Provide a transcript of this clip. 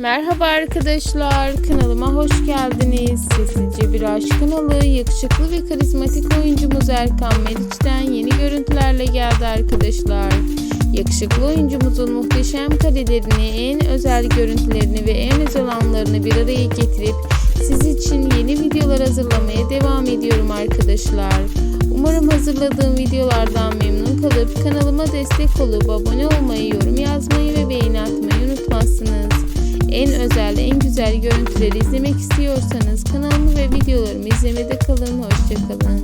Merhaba arkadaşlar, kanalıma hoş geldiniz. Sessizce bir aşk kanalı, yakışıklı ve karizmatik oyuncumuz Erkan Meriç'ten yeni görüntülerle geldi arkadaşlar. Yakışıklı oyuncumuzun muhteşem karelerini, en özel görüntülerini ve en özel anlarını bir araya getirip siz için yeni videolar hazırlamaya devam ediyorum arkadaşlar. Umarım hazırladığım videolardan memnun kalıp kanalıma destek olup abone olmayı, yorum görüntüleri izlemek istiyorsanız kanalımı ve videolarımı izlemede kalın. Hoşçakalın.